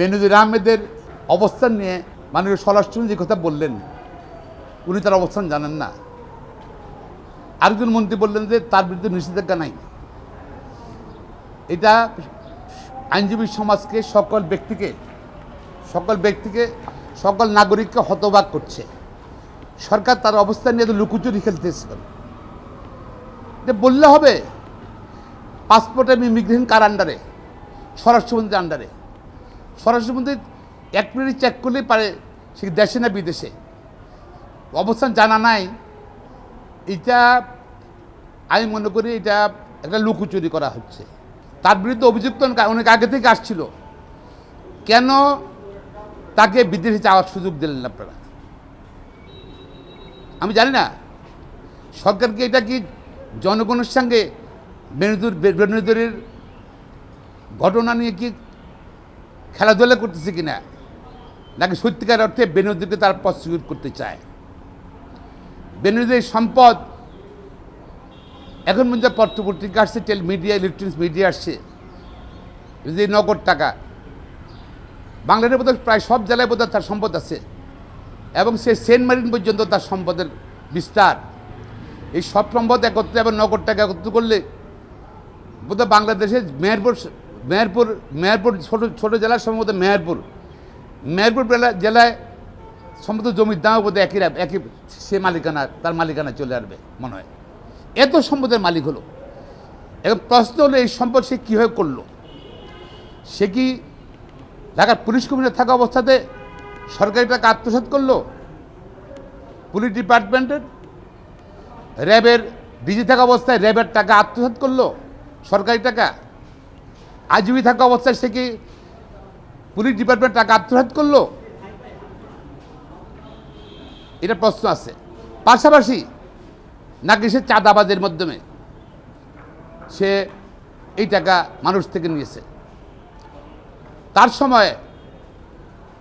বেনজির আহমেদের অবস্থান নিয়ে মাননীয় স্বরাষ্ট্রমন্ত্রী যে কথা বললেন। উনি তার অবস্থান জানেন না। আরেকজন মন্ত্রী বললেন যে তার বিরুদ্ধে নিষেধাজ্ঞা নাই। এটা আইনজীবী সমাজকে সকল ব্যক্তিকে সকল ব্যক্তিকে, সকল নাগরিককে হতবাক করছে। সরকার তার অবস্থান নিয়ে লুকুচুরি খেলতেছিল এটা বললে হবে। পাসপোর্ট এবং ইমিগ্রেশন কার আন্ডারে স্বরাষ্ট্রমন্ত্রীর আন্ডারে স্বরাষ্ট্রমন্ত্রী এক মিনিট চেক করলেই পারে সে দেশে না বিদেশে। অবস্থান জানা নাই। এটা আমি মনে করি এটা একটা লুকোচুরি করা হচ্ছে। তার বিরুদ্ধে অভিযুক্ত অনেক আগে থেকে আসছিল। কেন তাকে বিদেশে যাওয়ার সুযোগ দিলেন আপনারা? আমি জানি না। সরকারকে এটা কি জনগণের সঙ্গে বেনুদুর বেনুদুরের ঘটনা নিয়ে কি খেলাধুলা করতেছে কিনা? নাকি সত্যিকার অর্থে বেনুদুরকে তারা প্রসিকিউট করতে চায়? বেনুদের সম্পদ এখন পর্যন্ত পত্রপত্রিকা আসছে, টেল মিডিয়া, ইলেকট্রনিক্স মিডিয়া আসছে। যে নগদ টাকা। বাংলাদেশের বোধহয় প্রায় সব জেলায় বোধহয় তার সম্পদ আছে এবং সে সেন্ট মার্টিন পর্যন্ত তার সম্পদের বিস্তার। এই সব সম্পদ একত্রে এবং নগদ টাকা একত্র করলে বোধহয় বাংলাদেশের মেহেরপুর মেহেরপুর মেহেরপুর ছোটো ছোটো জেলার সম্ভবত মেহেরপুর। মেহেরপুর জেলা- জেলায় সম্ভবত জমির দাম বোধহয় একই একই, সে মালিকানা, তার মালিকানা চলে আসবে, মনে হয়। এত সম্পদের মালিক হলো। এবং প্রশ্ন হলো, এই সম্পদ সে কীভাবে করল? সে কি ঢাকার পুলিশ কমিশনে থাকা অবস্থাতে সরকারি টাকা আত্মসাৎ করল? পুলিশ ডিপার্টমেন্টের র্যাবের, ডিজি থাকা অবস্থায় র্যাবের টাকা আত্মসাৎ করল? সরকারি টাকা? আজীবী থাকা অবস্থায় সে কি পুলিশ ডিপার্টমেন্ট টাকা আত্মসাৎ করল? এটা প্রশ্ন আছে। পাশাপাশি নাকি সে চাঁদাবাজের মাধ্যমে সে এই টাকা মানুষ থেকে নিয়েছে? তার সময়ে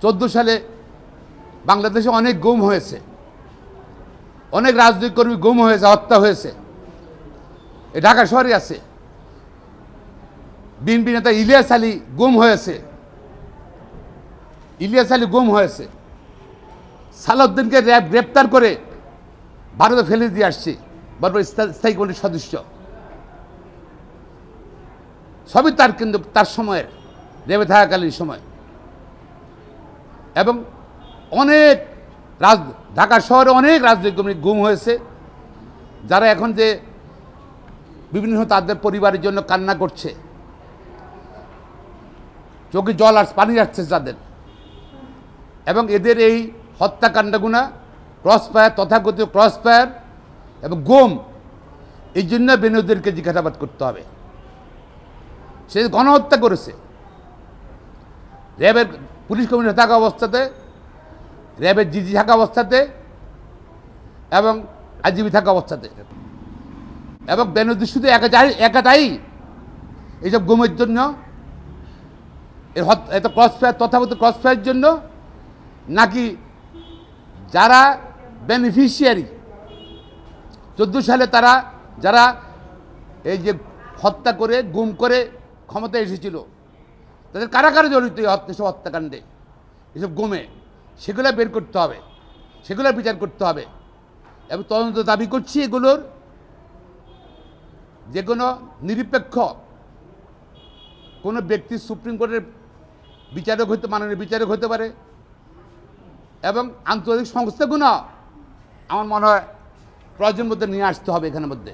চোদ্দ সালে বাংলাদেশে অনেক গুম হয়েছে। অনেক রাজনৈতিক কর্মী গুম হয়েছে, হত্যা হয়েছে। এই ঢাকা শহরে আছে। বিএনপি নেতা ইলিয়াস আলী গুম হয়েছে ইলিয়াস আলী গুম হয়েছে সালাউদ্দিনকে র্যাব গ্রেপ্তার করে ভারতে ফেলে দিয়ে আসছে বারবার স্থায়ী কমিটির সদস্য। সবই তার কিন্তু তার সময়ের, রেবে থাকাকালীন সময়। এবং অনেক রাজ ঢাকা শহরে অনেক রাজনৈতিক গুম হয়েছে, যারা এখন যে বিভিন্ন তাদের পরিবারের জন্য কান্না করছে। চোখে জল আর পানি আসছে যাদের। এবং এদের এই হত্যাকাণ্ডগুনা ক্রস ফায়ার তথাকথিত ক্রস ফায়ার এবং গোম, এই জন্য বেনুদেরকে জিজ্ঞাসাবাদ করতে হবে। সে গণহত্যা করেছে। র্যাবের পুলিশ কমিশনে থাকা অবস্থাতে, র্যাবের জিজি থাকা অবস্থাতে এবং আজীবী থাকা অবস্থাতে। এবং বেনুদ্দি শুধু একা একাটাই একাটাই এইসব গুমের জন্য এর এত ক্রস ফায়ার তথাগত ক্রস ফায়ারের জন্য নাকি যারা বেনিফিশিয়ারি চোদ্দ সালে তারা, যারা এই যে হত্যা করে, গুম করে ক্ষমতায় এসেছিল, তাদের কারা কারা জড়িত এসব হত্যাকাণ্ডে? এসব গুমে। সেগুলো বের করতে হবে। সেগুলোর বিচার করতে হবে। এবং তদন্ত দাবি করছি এগুলোর যে কোনো নিরপেক্ষ কোনো ব্যক্তি সুপ্রিম কোর্টের বিচারক হইতে, মাননীয় বিচারক হতে পারে। এবং আন্তর্জাতিক সংস্থাগুলো আমার মনে হয় প্রয়োজন মধ্যে নিয়ে আসতে হবে এখানের মধ্যে।